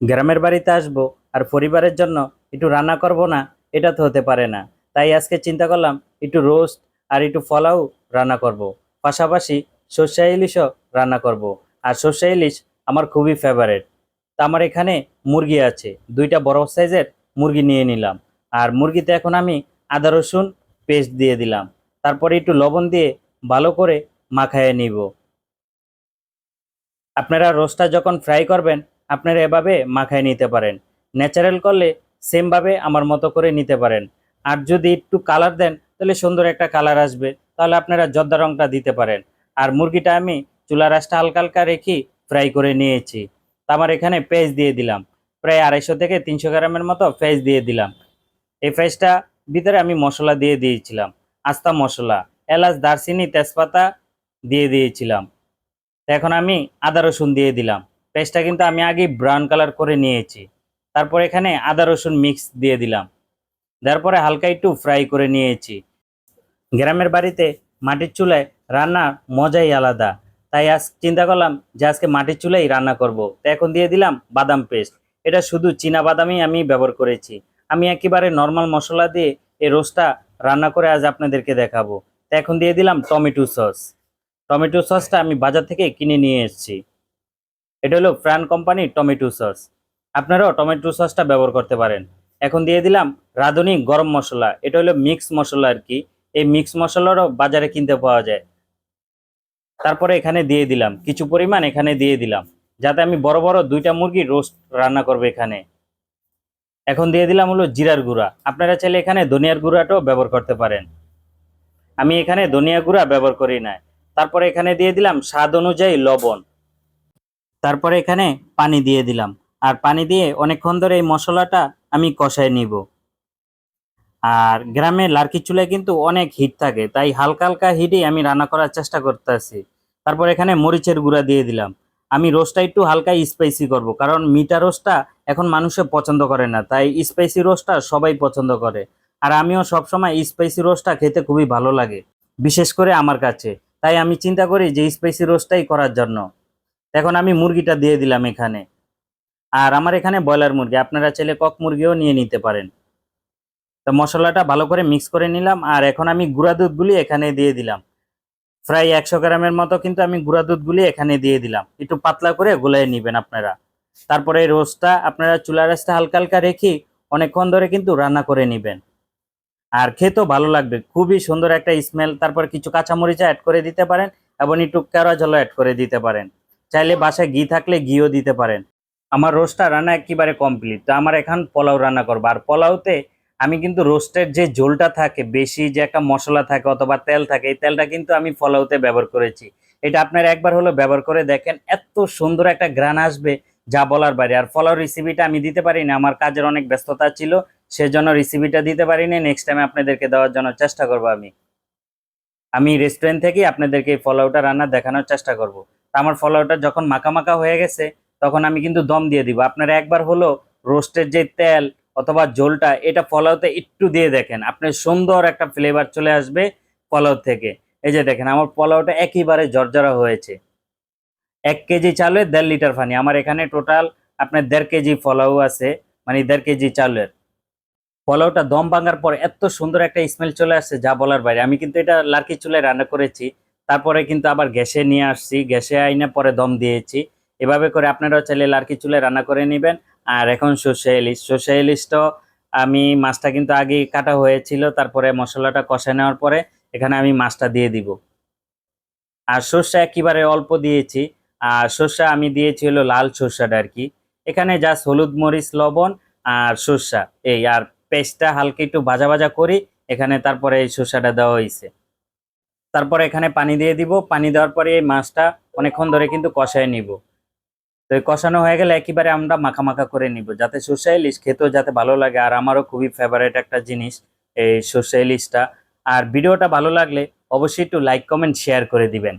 গ্রামের বাড়িতে আসব আর পরিবারের জন্য একটু রান্না করব না, এটা তো হতে পারে না। তাই আজকে চিন্তা করলাম, একটু রোস্ট আর একটু ফলাও রান্না করব। পাশাপাশি সর্ষে ইলিশও রান্না করব। আর সর্ষে ইলিশ আমার খুবই ফেভারেট তা আমার এখানে মুরগি আছে, দুইটা বড় সাইজের মুরগি নিয়ে নিলাম। আর মুরগিতে এখন আমি আদা রসুন পেস্ট দিয়ে দিলাম। তারপরে একটু লবণ দিয়ে ভালো করে মাখায় নিব। আপনারা রোস্টটা যখন ফ্রাই করবেন আপনারা এভাবে মাখায় নিতে পারেন। ন্যাচারাল করলে সেমভাবে আমার মতো করে নিতে পারেন। আর যদি একটু কালার দেন, তাহলে সুন্দর একটা কালার আসবে। তাহলে আপনারা জর্দা রংটা দিতে পারেন। আর মুরগিটা আমি চুলা রাসটা হালকা হালকা রেখে ফ্রাই করে নিয়েছি। তা আমার এখানে পেঁয়াজ দিয়ে দিলাম। প্রায় আড়াইশো থেকে তিনশো গ্রামের মতো পেঁয়াজ দিয়ে দিলাম। এই পেঁয়াজটা ভিতরে আমি মশলা দিয়ে দিয়েছিলাম। আস্তা মশলা, এলাচ, দারচিনি, তেজপাতা দিয়ে দিয়েছিলাম। এখন আমি আদা রসুন দিয়ে দিলাম। পেস্টটা কিন্তু আমি আগে ব্রাউন কালার করে নিয়েছি। তারপর এখানে আদা রসুন মিক্স দিয়ে দিলাম। দেওয়ার পরে হালকা একটু ফ্রাই করে নিয়েছি। গ্রামের বাড়িতে মাটির চুলায় রান্নার মজাই আলাদা। তাই আজ চিন্তা করলাম যে আজকে মাটির চুলাই রান্না করব। তো এখন দিয়ে দিলাম বাদাম পেস্ট এটা শুধু চীনা বাদামই আমি ব্যবহার করেছি। আমি একেবারে নর্মাল মশলা দিয়ে এই রোস্টটা রান্না করে আজ আপনাদেরকে দেখাবো। তো এখন দিয়ে দিলাম টমেটো সস। টমেটো সসটা আমি বাজার থেকে কিনে নিয়ে এসেছি। এটা হলো ফ্রান কোম্পানি টমেটো সস। আপনারাও টমেটো সসটা ব্যবহার করতে পারেন। এখন দিয়ে দিলাম রাঁধুনি গরম মশলা। এটা হলো মিক্স মশলা আর কি। এই মিক্স মশলারও বাজারে কিনতে পাওয়া যায়। তারপরে এখানে দিয়ে দিলাম, কিছু পরিমাণ এখানে দিয়ে দিলাম, যাতে আমি বড় বড় দুইটা মুরগি রোস্ট রান্না করব এখানে। এখন দিয়ে দিলাম হলো জিরার গুঁড়া। আপনারা চাইলে এখানে ধনিয়ার গুঁড়াটাও ব্যবহার করতে পারেন। আমি এখানে ধনিয়া গুঁড়া ব্যবহার করি না তারপরে এখানে দিয়ে দিলাম স্বাদ অনুযায়ী লবণ। তারপরে এখানে পানি দিয়ে দিলাম। আর পানি দিয়ে অনেকক্ষণ ধরে এই মশলাটা আমি কষায় নিব। আর গ্রামে লার্কি চুলায় কিন্তু অনেক হিট থাকে, তাই হালকা হালকা হিটেই আমি রান্না করার চেষ্টা করতেছি। তারপর এখানে মরিচের গুঁড়া দিয়ে দিলাম। আমি রোস্টটা একটু হালকা স্পাইসি করব, কারণ মিঠা রোস্টটা এখন মানুষে পছন্দ করে না, তাই স্পাইসি রোস্টটা সবাই পছন্দ করে। আর আমিও সবসময় স্পাইসি রোস্টটা খেতে খুবই ভালো লাগে, বিশেষ করে আমার কাছে। তাই আমি চিন্তা করি যে স্পাইসি রোস্টটাই করার জন্য। এখন আমি মুরগিটা দিয়ে দিলাম এখানে। আর আমার এখানে ব্রয়লার মুরগি, আপনারা চাইলে কক মুরগিও নিয়ে নিতে পারেন। তো মশলাটা ভালো করে মিক্স করে নিলাম, আর এখন আমি গুঁড়া দুধগুলি এখানে দিয়ে দিলাম। প্রায় একশো গ্রামের মতো কিন্তু আমি গুঁড়া দুধগুলি এখানে দিয়ে দিলাম। একটু পাতলা করে গুলাই নেবেন আপনারা। তারপরে রোস্টটা আপনারা চুলা রাসটা হালকা হালকা রেখে অনেকক্ষণ ধরে কিন্তু রান্না করে নেবেন। আর খেতেও ভালো লাগবে, খুবই সুন্দর একটা স্মেল তারপর কিছু কাঁচামরিচা অ্যাড করে দিতে পারেন এবং একটু কেরা জল অ্যাড করে দিতে পারেন। চাইলে বাসায় ঘি থাকলে ঘিও দিতে পারেন। আমার রোস্টটা রান্না একেবারে কমপ্লিট তো আমার এখন পোলাও রান্না করব। আর পোলাওতে আমি কিন্তু রোস্টের যে ঝোলটা থাকে, বেশি যে একটা মশলা থাকে অথবা তেল থাকে, এই তেলটা কিন্তু আমি পোলাওতে ব্যবহার করেছি। এটা আপনারা একবার হলো ব্যবহার করে দেখেন, এত সুন্দর একটা গ্রান আসবে যা বলার বাইরে। আর পোলাও রেসিপিটা আমি দিতে পারি না, আমার কাজের অনেক ব্যস্ততা ছিল, সেজন্য রেসিপিটা দিতে পারিনি নেক্সট টাইম আপনাদেরকে দেওয়ার জন্য চেষ্টা করব আমি। আমি রেস্টুরেন্ট থেকেই আপনাদেরকে এই ফলাওটা রান্না দেখানোর চেষ্টা করব। আমার ফলাওটা যখন মাখা মাখা হয়ে গেছে, তখন আমি কিন্তু দম দিয়ে দিব। আপনারা একবার হলো রোস্টের যে তেল অথবা ঝোলটা, এটা ফলাওতে একটু দিয়ে দেখেন। আপনার সুন্দর একটা ফ্লেভার চলে আসবে ফলাও থেকে। এই যে দেখেন, আমার পোলাওটা একেবারে জর্জরা হয়েছে। এক কেজি চালের দেড় লিটার পানি। আমার এখানে টোটাল আপনার দেড় কেজি ফলাও আছে মানে দেড় কেজি চালের। পোলাওটা দম ভাঙার পর এত সুন্দর একটা স্মেল চলে আসছে, যা বলার বাইরে। আমি কিন্তু এটা লার্কি চুলায় রান্না করেছি। তারপরে কিন্তু আবার গ্যাসে নিয়ে আসছি। গ্যাসে আইনে পরে দম দিয়েছি। এভাবে করে আপনারাও চাইলে লার্কি চুলে রান্না করে নেবেন। আর এখন সর্ষে ইলিশ। সর্ষে ইলিশটাও আমি মাছটা কিন্তু আগে কাটা হয়েছিল। তারপরে মশলাটা কষা নেওয়ার পরে এখানে আমি মাছটা দিয়ে দিব। আর সর্ষে একেবারে অল্প দিয়েছি। আর সর্ষে আমি দিয়েছি হলো লাল সর্ষাটা আর কি। এখানে জাস্ট হলুদ মরিচ, লবণ আর সর্ষা। এই আর পেস্টটা হালকা একটু ভাজা ভাজা করি। এখানে তারপরে এই সর্ষাটা দেওয়া হয়েছে। তারপরে এখানে পানি দিয়ে দিব। পানি দেওয়ার পরে এই মাছটা অনেকক্ষণ ধরে কিন্তু কষায় নিব। তো কষানো হয়ে গেলে একেবারে আমরা মাখা মাখা করে নিব। যাতে সর্ষে ইলিশ খেতেও যাতে ভালো লাগে। আর আমারও খুবই ফেভারেট একটা জিনিস এই সর্ষে ইলিশটা। আর ভিডিওটা ভালো লাগলে অবশ্যই একটু লাইক কমেন্ট শেয়ার করে দিবেন।